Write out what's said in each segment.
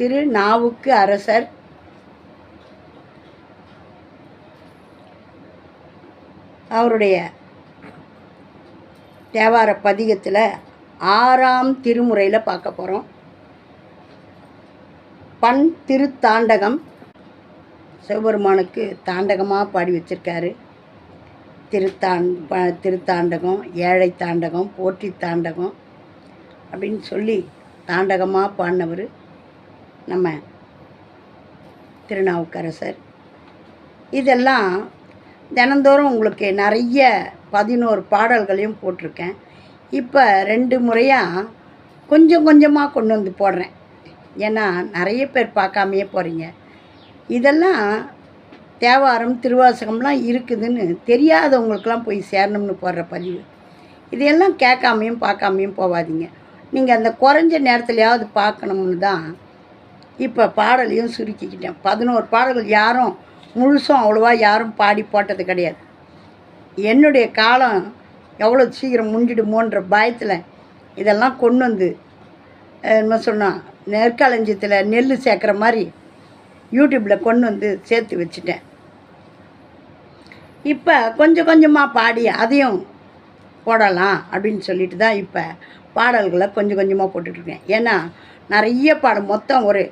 திரு நாவுக்கு அரசர். அவருடைய தேவார பதிகத்தில் ஆறாம் திருமுறையில் பார்க்க போகிறோம் பண் திருத்தாண்டகம் சிவபெருமானுக்கு தாண்டகமாக பாடி வச்சிருக்காரு. திருத்தான் ப திருத்தாண்டகம் ஏழை தாண்டகம் போற்றி தாண்டகம் அப்படின்னு சொல்லி தாண்டகமாக பாடினவர் நம்ம திருநாவுக்கரசர். இதெல்லாம் தினந்தோறும் உங்களுக்கு நிறைய பதினோரு பாடல்களையும் போட்டிருக்கேன். இப்போ ரெண்டு முறையாக கொஞ்சம் கொஞ்சமாக கொண்டு வந்து போடுறேன். ஏன்னா நிறைய பேர் பார்க்காமையே போகிறீங்க இதெல்லாம் தேவாரம் திருவாசகம்லாம் இருக்குதுன்னு தெரியாதவங்களுக்கெல்லாம் போய் சேரணும்னு போடுற பதிவு. இதையெல்லாம் கேட்காமையும் பார்க்காமையும் போகாதீங்க நீங்கள் அந்த குறைஞ்ச நேரத்துலையாவது பார்க்கணும்னு தான் இப்போ பாடலையும் சுருக்கிக்கிட்டேன். பதினோரு பாடல்கள் யாரும் முழுசும் அவ்வளோவா யாரும் பாடி போட்டது கிடையாது. என்னுடைய காலம் எவ்வளோ சீக்கிரம் முடிஞ்சிடுமோன்ற பயத்தில் இதெல்லாம் கொண்டு வந்து என்ன சொன்னால் நெற்களஞ்சியத்தில் நெல் சேர்க்குற மாதிரி யூடியூப்பில் கொண்டு வந்து சேர்த்து வச்சுட்டேன். இப்போ கொஞ்சம் கொஞ்சமாக பாடி அதையும் போடலாம் அப்படின்னு சொல்லிட்டு தான் இப்போ பாடல்களை கொஞ்சம் கொஞ்சமாக போட்டுட்ருக்கேன் ஏன்னா நிறைய பாடம். மொத்தம் ஒரு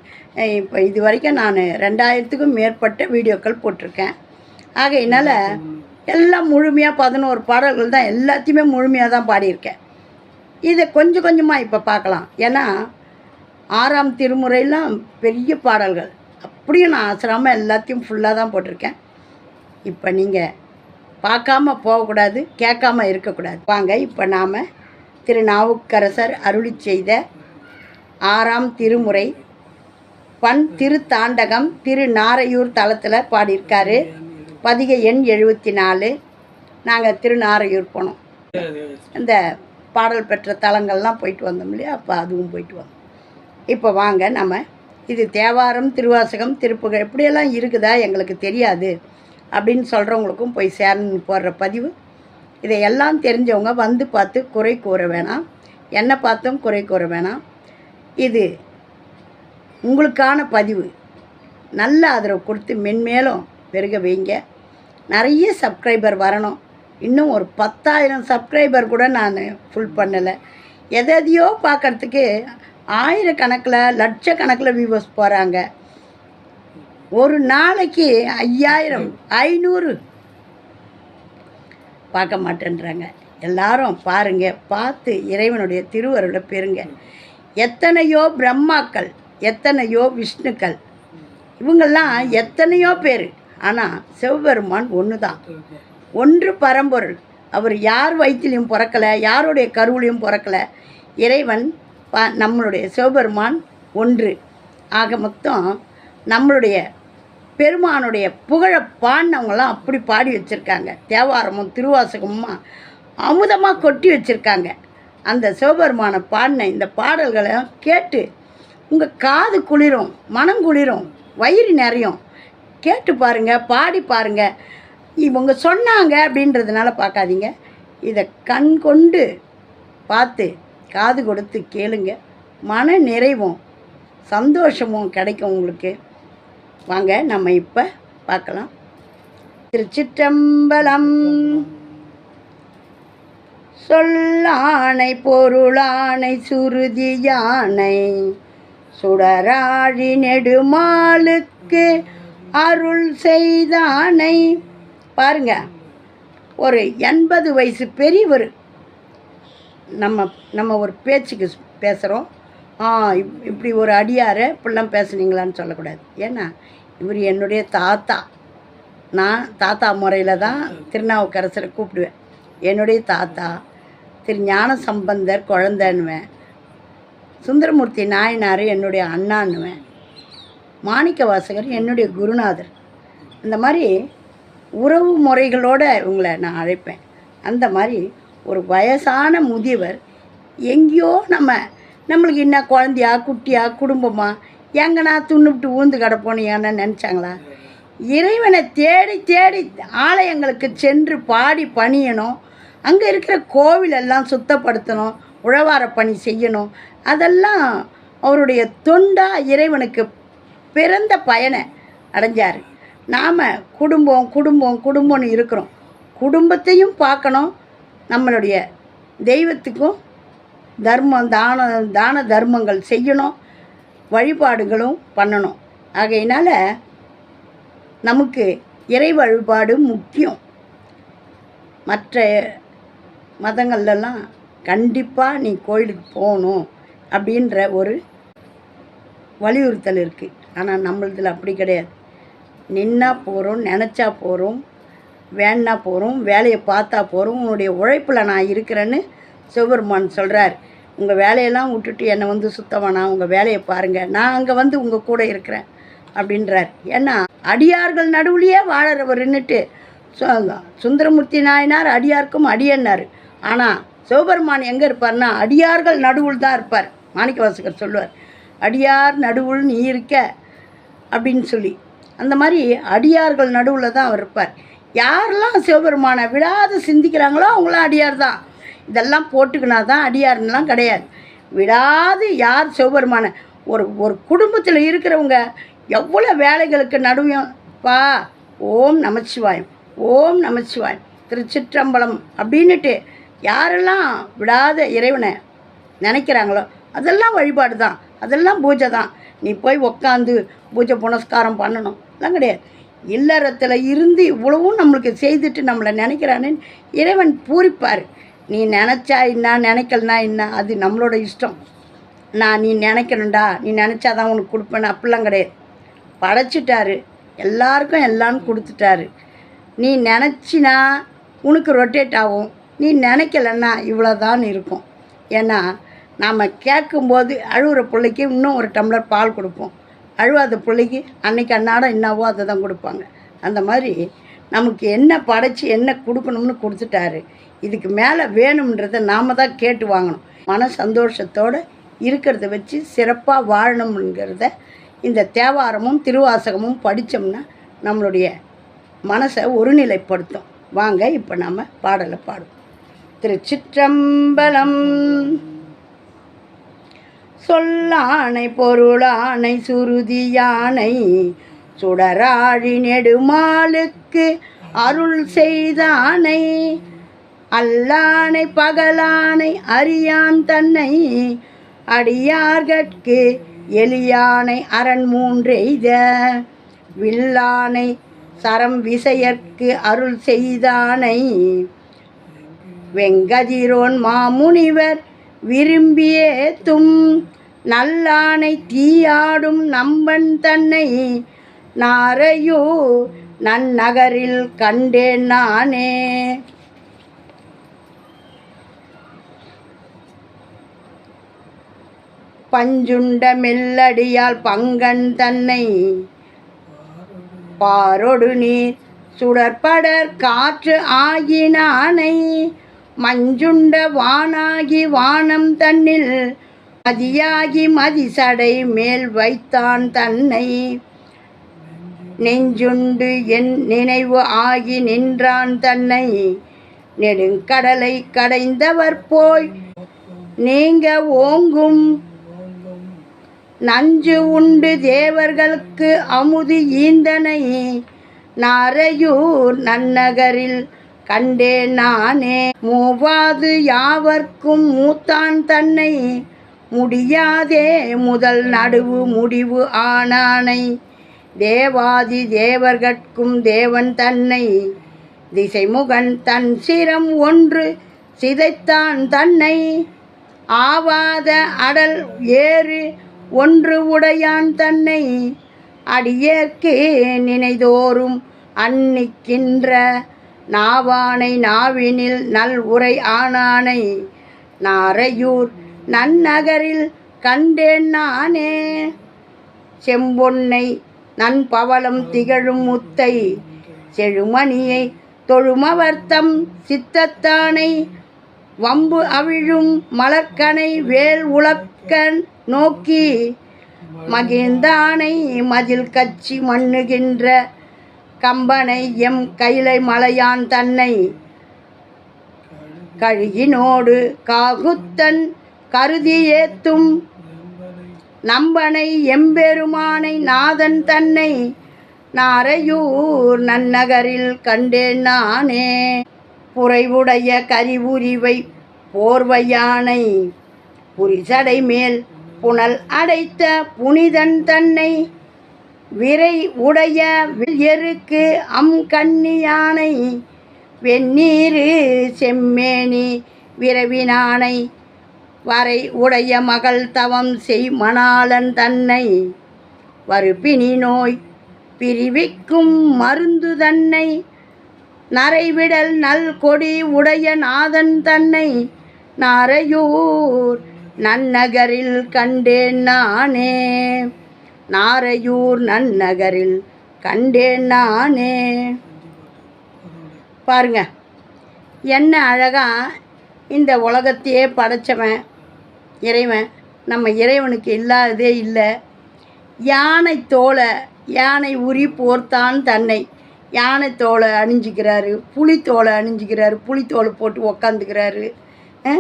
இப்போ இது வரைக்கும் நான் ரெண்டாயிரத்துக்கும் மேற்பட்ட வீடியோக்கள் போட்டிருக்கேன். ஆகையினால் எல்லாம் முழுமையாக பதினோரு பாடல்கள் தான் எல்லாத்தையுமே முழுமையாக தான் பாடியிருக்கேன். இதை கொஞ்சம் கொஞ்சமாக இப்போ பார்க்கலாம். ஏன்னா ஆறாம் திருமுறையெல்லாம் பெரிய பாடல்கள். அப்படியும் நான் ஆசிராமல் எல்லாத்தையும் ஃபுல்லாக தான் போட்டிருக்கேன். இப்போ நீங்கள் பார்க்காம போகக்கூடாது கேட்காம இருக்கக்கூடாது. வாங்க இப்போ நாம் திருநாவுக்கரசர் அருளி செய்த ஆறாம் திருமுறை. பண் திருத்தாண்டகம் திரு நாரையூர் தளத்தில் பாடியிருக்காரு. பதிகை எண் எழுபத்தி நாலு நாங்கள் திருநாரையூர் போனோம். இந்த பாடல் பெற்ற தலங்கள்லாம் போயிட்டு வந்தோம் இல்லையா? அப்போ அதுவும் போயிட்டு வந்தோம். இப்போ வாங்க நம்ம. இது தேவாரம் திருவாசகம் திருப்புகள் இப்படியெல்லாம் இருக்குதா? எங்களுக்கு தெரியாது. அப்படின்னு சொல்கிறவங்களுக்கும் போய் சேரணும்னு போடுற பதிவு. இதையெல்லாம் தெரிஞ்சவங்க வந்து பார்த்து குறை கூற வேணாம். என்னை பார்த்தும் குறை கூற வேணாம். இது உங்களுக்கான பதிவு. நல்ல ஆதரவு கொடுத்து மென்மேலும் பெருக வைங்க. நிறைய சப்ஸ்கிரைபர் வரணும். இன்னும் ஒரு பத்தாயிரம் சப்ஸ்கிரைபர் கூட நான் ஃபுல் பண்ணலை. எதையோ பார்க்கறதுக்கு ஆயிரக்கணக்கில் லட்சக்கணக்கில் வியூவர்ஸ் போகிறாங்க ஒரு நாளைக்கு ஐயாயிரம் ஐநூறு பார்க்க மாட்டேன்றாங்க. எல்லாரும் பாருங்கள் பார்த்து இறைவனுடைய திருவருளை பெறுங்க. எத்தனையோ பிரம்மாக்கள் எத்தனையோ விஷ்ணுக்கள். இவங்கெல்லாம் எத்தனையோ பேர். ஆனால் சிவபெருமான் ஒன்று தான் ஒன்று பரம்பொருள். அவர் யார் வயிற்றுலையும் பிறக்கலை யாருடைய கருவிலையும் பிறக்கலை. இறைவன் ப நம்மளுடைய சிவபெருமான் ஒன்று. ஆக மொத்தம் நம்மளுடைய பெருமானுடைய புகழை பாடினவங்களாம் அப்படி பாடி வச்சுருக்காங்க. தேவாரமும் திருவாசகமும் அமுதமாக கொட்டி வச்சுருக்காங்க. அந்த சிவபெருமானை பாடின இந்த பாடல்களை கேட்டு உங்கள் காது குளிரும் மனம் குளிரும் வயிறு நிறையும். கேட்டு பாருங்க பாடி பாருங்கள் இவங்க சொன்னாங்க அப்படின்றதுனால பார்க்காதீங்க. இதை கண் கொண்டு பார்த்து காது கொடுத்து கேளுங்க. மன நிறைவும் சந்தோஷமும் கிடைக்கும் உங்களுக்கு. வாங்க நம்ம இப்போ பார்க்கலாம். திருச்சிற்றம்பலம். சொல்லானை பொருளானை சுருதி யானை சுடராழி நெடுமாலுக்கு அருள் செய்தானை. பாருங்க ஒரு எண்பது வயசு பெரியவர். நம்ம நம்ம ஒரு பேச்சுக்கு பேசுகிறோம் ஆ இப்படி ஒரு அடியாரை இப்படிலாம் பேசுனீங்களான்னு சொல்லக்கூடாது. ஏன்னா இவர் என்னுடைய தாத்தா. நான் தாத்தா முறையில் தான் திருநாவுக்கரசரை கூப்பிடுவேன். என்னுடைய தாத்தா திரு ஞான சம்பந்தர் குழந்தைன்னுவேன். சுந்தரமூர்த்தி நாயனார் என்னுடைய அண்ணான்னுவேன். மாணிக்க வாசகர் என்னுடைய குருநாதர். இந்த மாதிரி உறவு முறைகளோட இவங்களை நான் அழைப்பேன். அந்த மாதிரி ஒரு வயசான முதியவர் எங்கேயோ நம்ம நம்மளுக்கு என்ன குழந்தையா குட்டியா குடும்பமா எங்கன்னா துண்ணுவிட்டு ஊந்து கிடப்போனியான்னு நினச்சாங்களா? இறைவனை தேடி தேடி ஆலயங்களுக்கு சென்று பாடி பணியணும். அங்கே இருக்கிற கோவிலெல்லாம் சுத்தப்படுத்தணும் உழவார பணி செய்யணும். அதெல்லாம் அவருடைய தொண்டா இறைவனுக்கு பிறந்த பயனை அடைஞ்சார். நாம் குடும்பம் குடும்பம் குடும்பம்னு இருக்கிறோம். குடும்பத்தையும் பார்க்கணும். நம்மளுடைய தெய்வத்துக்கும் தர்மம் தான தான தர்மங்கள் செய்யணும். வழிபாடுகளும் பண்ணணும். ஆகையினால் நமக்கு இறை வழிபாடு முக்கியம். மற்ற மதங்கள்லாம் கண்டிப்பாக நீ கோயிலுக்கு போகணும் அப்படின்ற ஒரு வலியுறுத்தல் இருக்குது ஆனால் நம்மளதில் அப்படி கிடையாது. நின்னா போகிறோம் நினச்சா போகிறோம் வேணா போகிறோம் வேலையை பார்த்தா போகிறோம் உன்னுடைய உழைப்பில் நான் இருக்கிறேன்னு சிவபெருமான் சொல்கிறார் உங்கள் வேலையெல்லாம் விட்டுட்டு என்னை வந்து சுத்தமானா உங்கள் வேலையை பாருங்கள் நான் அங்கே வந்து உங்கள் கூட இருக்கிறேன் அப்படின்றார். ஏன்னா அடியார்கள் நடுவுலையே வாழறவர் நின்றுட்டு சுந்தரமூர்த்தி நாயனார் அடியார்க்கும் அடியன்னார். ஆனால் சிவபெருமான் எங்கே இருப்பார்னா அடியார்கள் நடுவுள் தான் இருப்பார். மாணிக்கவாசகர் சொல்லுவார் அடியார் நடுவுள் நீ இருக்க அப்படின்னு சொல்லி. அந்த மாதிரி அடியார்கள் நடுவில் தான் அவர் இருப்பார். யாரெல்லாம் சிவபெருமானை விடாது சிந்திக்கிறாங்களோ அவங்களாம் அடியார் தான். இதெல்லாம் போட்டுக்கினா தான் அடியார்னுலாம் கிடையாது. விடாது யார் சிவபெருமானை. ஒரு ஒரு குடும்பத்தில் இருக்கிறவங்க எவ்வளோ வேலைகளுக்கு நடுவையும் பா ஓம் நமச்சிவாயம் ஓம் நமச்சிவாய் திருச்சிற்றம்பலம் அப்படின்னுட்டு யாரெல்லாம் விடாத இறைவனை நினைக்கிறாங்களோ அதெல்லாம் வழிபாடு தான் அதெல்லாம் பூஜை தான். நீ போய் உக்காந்து பூஜை புனஸ்காரம் பண்ணணும். எல்லாம் கிடையாது. இல்லறத்தில் இருந்து இவ்வளவும் நம்மளுக்கு செய்துட்டு நம்மளை நினைக்கிறானே இறைவன் பூரிப்பார். நீ நினச்சா என்ன நினைக்கலனா என்ன அது நம்மளோட இஷ்டம். நான் நீ நினைக்கணும்டா நீ நினச்சாதான் உனக்கு கொடுப்பேன்னு அப்படிலாம் கிடையாது. படைச்சிட்டாரு. எல்லாருக்கும் எல்லாம் கொடுத்துட்டாரு. நீ நினச்சினா உனக்கு ரொட்டேட் ஆகும். நீ நினைக்கலன்னா இவ்வளோதான் இருக்கும். ஏன்னா நாம் கேட்கும்போது அழுகிற பிள்ளைக்கு இன்னும் ஒரு டம்ளர் பால் கொடுப்போம். அழுவாத பிள்ளைக்கு அன்னைக்கு அன்னாடம் என்னவோ அதை தான் கொடுப்பாங்க. அந்த மாதிரி நமக்கு என்ன படைச்சி என்ன கொடுக்கணும்னு கொடுத்துட்டாரு. இதுக்கு மேலே வேணுன்றதை நாம் தான் கேட்டு வாங்கணும். மன சந்தோஷத்தோடு இருக்கிறத வச்சு சிறப்பாக வாழணுங்கிறத இந்த தேவாரமும் திருவாசகமும் படித்தோம்னா நம்மளுடைய மனசை ஒருநிலைப்படுத்தும். வாங்க இப்போ நம்ம பாடலை பாடுவோம். திருச்சிற்றம்பலம். சொல்லானை பொருளானை சுருதியானை சுடராழி நெடுமாலுக்கு அருள் செய்தானை அல்லானை பகலானை அறியான் தன்னை அடியார்கட்கு எலியானை அரண் மூன்றெய்த வில்லானை சரம் விசையற்கு அருள் செய்தானை. வெங்கதிரோன் மாமுனிவர் விரும்பியேத்தும் நல்லானை தீயாடும் நம்பன் தன்னை. நாரையோ நன்னகரில் கண்டேன் நானே. பஞ்சுண்ட மெல்லடியால் பங்கன் தன்னை. பாரொடு நீர் சுடற்படர் காற்று ஆகினானை மஞ்சுண்ட வானாகி வானம் தன்னில் மதியாகி மதிசடை மேல் வைத்தான் தன்னை. நெஞ்சுண்டு என் நினைவு ஆகி நின்றான் தன்னை. நெடுங்கடலை கடைந்தவர் போய் நீங்க ஓங்கும் நஞ்சு உண்டு தேவர்களுக்கு அமுது ஈந்தனை. நாரையூர் நன்னகரில் கண்டே நானே. மூவாது யாவர்க்கும் மூத்தான் தன்னை. முடியாதே முதல் நடுவு முடிவு ஆனானை. தேவாதி தேவர்கட்கும் தேவன் தன்னை. திசைமுகன் தன் சிரம் ஒன்று சிதைத்தான் தன்னை. ஆவாத அடல் ஏறு ஒன்று உடையான் தன்னை அடியேற்கு நினைதோறும் அன்னிக்கின்ற நாவானை நாவினில் நல் உரை ஆனானை. நாரையூர் நன்னகரில் கண்டேன் நானே. செம்பொன்னை நன்பவளம் திகழும் முத்தை. செழுமணியை தொழுமவர்த்தம் சித்தத்தானை. வம்பு அவிழும் மலர்கனை வேல் உலக்கன் நோக்கி மகிழ்ந்தானை மதில் கச்சி மண்ணுகின்ற கம்பனை எம் கைலை மலையான் தன்னை கழுகினோடு காகுத்தன் கருதி ஏத்தும் நம்பனை எம்பெருமானை நாதன் தன்னை நாரையூர் நன்னகரில் கண்டேன் நானே. புறைவுடைய கரிவுரிவை போர்வையானை புரிசடை மேல் புனல் அடைத்த புனிதன் தன்னை விரை உடைய எருக்கு அம் கண்ணியானை வெந்நீரு செம்மேனி விரவினானை வரை உடைய மகள் தவம் செய் மணாளன் தன்னை. வருப்பினி நோய் பிரிவிக்கும் மருந்து தன்னை. நரைவிடல் நல் கொடி உடைய நாதன் தன்னை. நாரையூர் நன்னகரில் கண்டேன் நானே. நாரையூர் நன்னகரில் கண்டேன் நானே. பாருங்க என்ன அழகா இந்த உலகத்தையே படைச்சவன் இறைவன். நம்ம இறைவனுக்கு இல்லாததே இல்லை. யானை தோலை யானை உரி போர்த்தான் தன்னை. யானை தோலை அணிஞ்சிக்கிறாரு புலித்தோலை அணிஞ்சிக்கிறாரு புலித்தோலை போட்டு உக்காந்துக்கிறாரு. ஆ?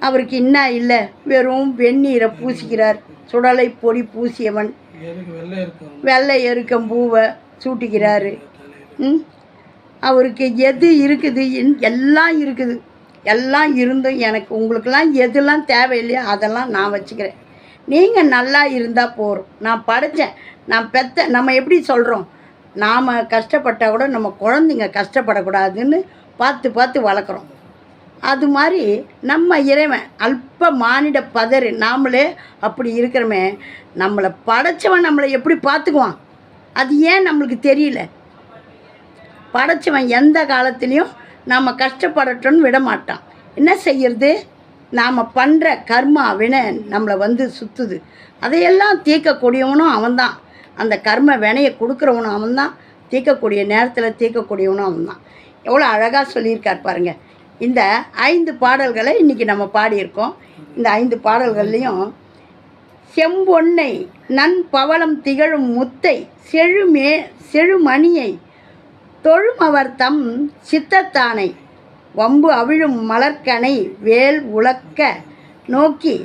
அவருக்கு என்ன இல்லை வெறும் வெந்நீரை பூசிக்கிறார். சுடலை பொடி பூசியவன். வெள்ளை எருக்கம் பூவை சூட்டிக்கிறாரு ம்? அவருக்கு எது இருக்குது? எல்லாம் இருக்குது. எல்லாம் இருந்தும் எனக்கு உங்களுக்கெல்லாம் எதுலாம் தேவையில்லையோ அதெல்லாம் நான் வச்சுக்கிறேன். நீங்கள் நல்லா இருந்தால் போகிறோம் நான் படைச்சேன். நான் பெத்த நம்ம எப்படி சொல்கிறோம் நாம் கஷ்டப்பட்டால் கூட நம்ம குழந்தைங்க கஷ்டப்படக்கூடாதுன்னு பார்த்து பார்த்து வளர்க்குறோம். அது மாதிரி நம்ம இறைவன் அல்ப மானிட பதறு. நாமளே அப்படி இருக்கிறோமே. நம்மளை படைச்சவன் நம்மளை எப்படி பார்த்துக்குவான்? அது ஏன் நம்மளுக்கு தெரியல? படைச்சவன் எந்த காலத்துலேயும் நாம் கஷ்டப்படட்டோன்னு விட மாட்டான் என்ன செய்யறது? நாம் பண்ணுற கர்மா வினை நம்மளை வந்து சுற்றுது அதையெல்லாம் தீர்க்கக்கூடியவனும் அவன்தான். அந்த கர்ம வினையை கொடுக்குறவனும் அவன்தான். தீர்க்கக்கூடிய நேரத்தில் தீர்க்கக்கூடியவனும் அவன்தான். எவ்வளோ அழகாக சொல்லியிருக்கார் பாருங்கள் இந்த ஐந்து பாடல்களை இன்றைக்கி நம்ம பாடியிருக்கோம். இந்த ஐந்து பாடல்கள்லேயும் செம்பொன்னை நன் பவளம் திகழும் முத்தை செழுமே செழுமணியை தொழுமவர் தம் சித்தத்தானை வம்பு அவிழும் மலர்க்கனை வேல் உலக்க நோக்கி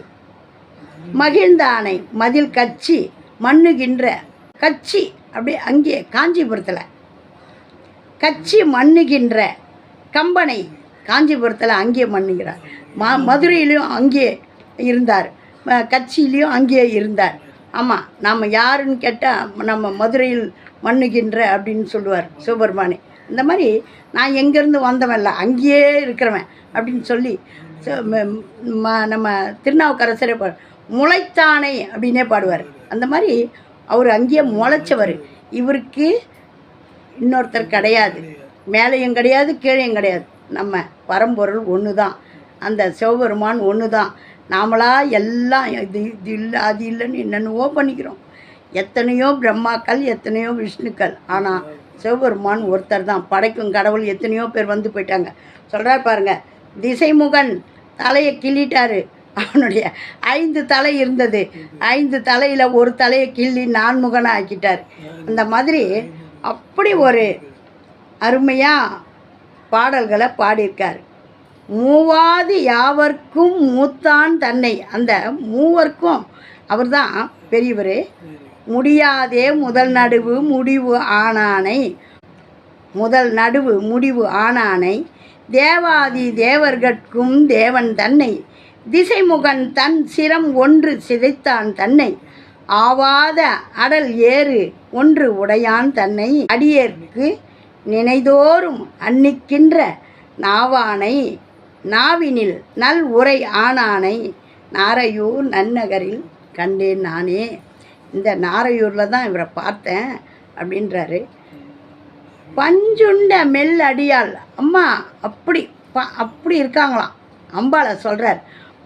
மகிழ்ந்தானை மதில் கச்சி மண்ணுகின்ற கச்சி அப்படியே அங்கே காஞ்சிபுரத்தில். கச்சி மண்ணுகின்ற கம்பனை காஞ்சிபுரத்தில் அங்கேயே பண்ணுகிறார் ம மதுரையிலையும் அங்கேயே இருந்தார். கட்சியிலையும் அங்கேயே இருந்தார். ஆமாம் நாம் யாருன்னு கேட்டால் நம்ம மதுரையில் மண்ணுகின்ற அப்படின்னு சொல்லுவார் சுப்பிரமணி. இந்த மாதிரி நான் எங்கேருந்து வந்தவன் இல்லை அங்கேயே இருக்கிறவன் அப்படின்னு சொல்லி ம- நம்ம திருநாவுக்கரசரே பா முளைத்தானை அப்படின்னே பாடுவார். அந்த மாதிரி அவர் அங்கேயே முளைச்சவர். இவருக்கு இன்னொருத்தர் கிடையாது. மேலேயும் கிடையாது கீழேயும் கிடையாது. நம்ம பரம்பொருள் ஒன்று தான் அந்த சிவபெருமான் ஒன்று தான் நாமளா எல்லாம் இது இது இல்லை அது இல்லைன்னு என்னென்னவோ பண்ணிக்கிறோம். எத்தனையோ பிரம்மாக்கள் எத்தனையோ விஷ்ணுக்கள். ஆனால் சிவபெருமான் ஒருத்தர் தான். படைக்கும் கடவுள் எத்தனையோ பேர் வந்து போயிட்டாங்க. சொல்கிறார் பாருங்க திசைமுகன் தலையை கிள்ளிட்டாரு. அவனுடைய ஐந்து தலை இருந்தது. ஐந்து தலையில் ஒரு தலையை கிள்ளி நான்முகனாக ஆக்கிட்டார் அந்த மாதிரி அப்படி ஒரு அருமையாக பாடல்களை பாடியிருக்கார். மூவாது யாவர்க்கும் மூத்தான் தன்னை. அந்த மூவர்க்கும் அவர் தான் பெரியவர். முடியாதே முதல் நடுவு முடிவு ஆனானை. முதல் நடுவு முடிவு ஆனானை. தேவாதி தேவர்கட்கும் தேவன் தன்னை. திசைமுகன் தன் சிரம் ஒன்று சிதைத்தான் தன்னை. ஆவாத அடல் ஏறு ஒன்று உடையான் தன்னை. அடியேற்கு நினைதோறும் அன்னிக்கின்ற நாவானை நாவினில் நல் உரை ஆனானை நாரையூர் நன்னகரில் கண்டேன் நானே. இந்த நாரையூரில் தான் இவரை பார்த்தேன் அப்படின்றாரு. பஞ்சுண்ட மெல் அடியாள். அம்மா அப்படி ப அப்படி இருக்காங்களாம். அம்பாளை சொல்கிறார்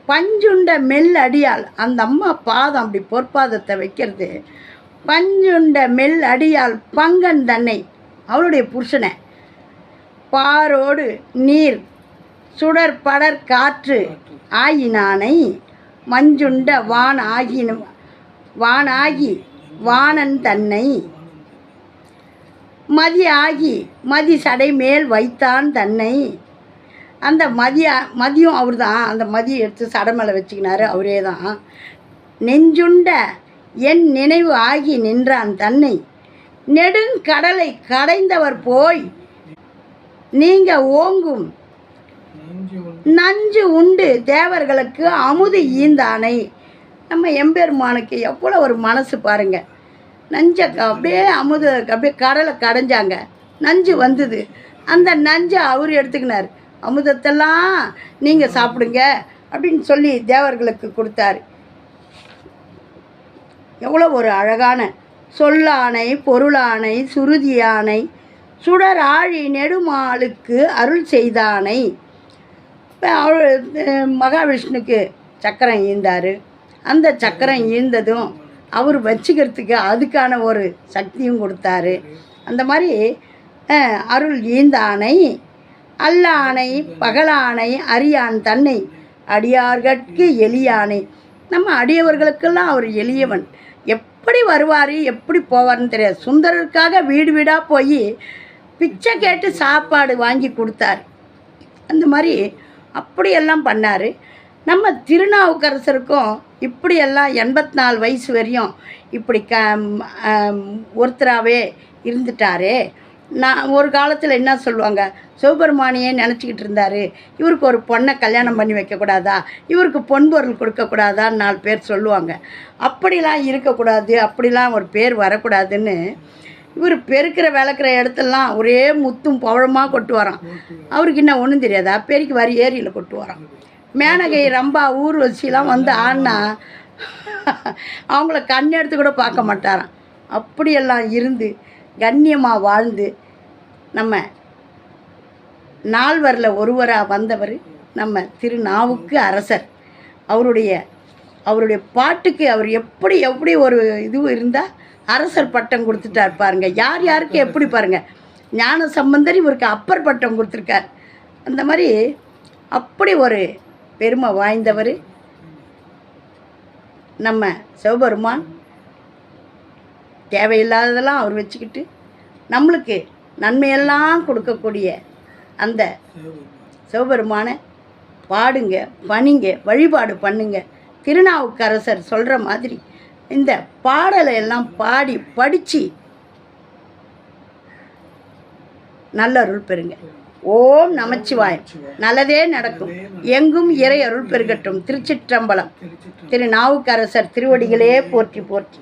பஞ்சுண்ட மெல் அடியால் அந்த அம்மா பாதம் அப்படி பொற்பாதத்தை வைக்கிறது. பஞ்சுண்ட மெல் அடியால் பங்கன் தன்னை அவளுடைய புருஷனை. பாரோடு நீர் சுடர் படர் காற்று ஆயினானை மஞ்சுண்ட வான் ஆகின வானாகி வானன் தன்னை. மதி ஆகி மதி சடை மேல் வைத்தான் தன்னை. அந்த மதிய மதியம் அவர் தான் அந்த மதியம் எடுத்து சடை மேலே வச்சுக்கினாரு அவரே தான் நெஞ்சுண்ட என் நினைவு ஆகி நின்றான் தன்னை. நெடுங்கடலை கடைந்தவர் போய் நீங்க ஓங்கும். நஞ்சு உண்டு தேவர்களுக்கு அமுது ஈந்தானை. நம்ம எம்பெருமானுக்கு எவ்வளோ ஒரு மனசு பாருங்க. நஞ்சை க- அப்படியே அமுது அப்படியே கடலை கடைஞ்சாங்க. நஞ்சு வந்தது. அந்த நஞ்சை அவர் எடுத்துக்கினார். அமுதத்தெல்லாம் நீங்கள் சாப்பிடுங்க அப்படின்னு சொல்லி தேவர்களுக்கு கொடுத்தாரு. எவ்வளோ ஒரு அழகான சொல்லானை பொருளானை சுருதியானை சுடராழி நெடுமாளுக்கு அருள் செய்தானை. அவள் மகாவிஷ்ணுக்கு சக்கரம் ஈந்தார். அந்த சக்கரம் ஈந்ததும் அவர் வச்சுக்கிறதுக்கு அதுக்கான ஒரு சக்தியும் கொடுத்தாரு. அந்த மாதிரி அருள் ஈந்தானை அல்லானை பகலானை அரியான் தன்னை அடியார்கட்கு எளியானை. நம்ம அடியவர்களுக்கெல்லாம் அவர் எளியவன். எப்படி வருவார் எப்படி போவார்னு தெரியாது. சுந்தரருக்காக வீடு வீடாக போய் பிச்சை கேட்டு சாப்பாடு வாங்கி கொடுத்தாரு. அந்த மாதிரி அப்படியெல்லாம் பண்ணார். நம்ம திருநாவுக்கரசருக்கும் இப்படியெல்லாம் எண்பத்தி நாலு வயசு வரையும் இப்படி க ஒருத்தராகவே இருந்துட்டாரே. நான் ஒரு காலத்தில் என்ன சொல்லுவாங்க? சிவபெருமானியே நினச்சிக்கிட்டு இருந்தார். இவருக்கு ஒரு பொண்ணை கல்யாணம் பண்ணி வைக்கக்கூடாதா? இவருக்கு பொன்பொருள் கொடுக்கக்கூடாதான்னு நாலு பேர் சொல்லுவாங்க. அப்படிலாம் இருக்கக்கூடாது அப்படிலாம் ஒரு பேர் வரக்கூடாதுன்னு இவர் பெருக்கிற விளக்குற இடத்துலலாம் ஒரே முத்தும் பவழமாக கொட்டு வரான். அவருக்கு என்ன ஒன்றும் தெரியாதா? பெருக்கி வரி ஏரியில் கொட்டு வரான். மேனகை ரம்பா ஊர்வசிலாம் வந்து ஆடினா அவங்கள கண் எடுத்து கூட பார்க்க மாட்டாராம். அப்படியெல்லாம் இருந்து கண்ணியமாக வாழ்ந்து நம்ம நால்வரில் ஒருவராக வந்தவர் நம்ம திருநாவுக்கு அரசர். அவருடைய அவருடைய பாட்டுக்கு அவர் எப்படி எப்படி ஒரு இது இருந்தால் அரசர் பட்டம் கொடுத்துட்டார் பாருங்க. யார் யாருக்கு எப்படி பாருங்க. ஞான சம்பந்தர் இவருக்கு அப்பர் பட்டம் கொடுத்துருக்கார். அந்த மாதிரி அப்படி ஒரு பெருமை வாய்ந்தவர் நம்ம சிவபெருமான். தேவையில்லாததெல்லாம் அவர் வச்சுக்கிட்டு நம்மளுக்கு நன்மையெல்லாம் கொடுக்கக்கூடிய அந்த சிவபெருமானை பாடுங்க பணிங்க வழிபாடு பண்ணுங்க. திருநாவுக்கரசர் சொல்கிற மாதிரி இந்த பாடலை எல்லாம் பாடி படித்து நல்லருள் பெறுங்க. ஓம் நமச்சிவாயம் நல்லதே நடக்கும். எங்கும் இறை அருள் பெருகட்டும். திருச்சிற்றம்பலம். திரு நாவுக்கரசர் திருவடிகளே போற்றி போற்றி.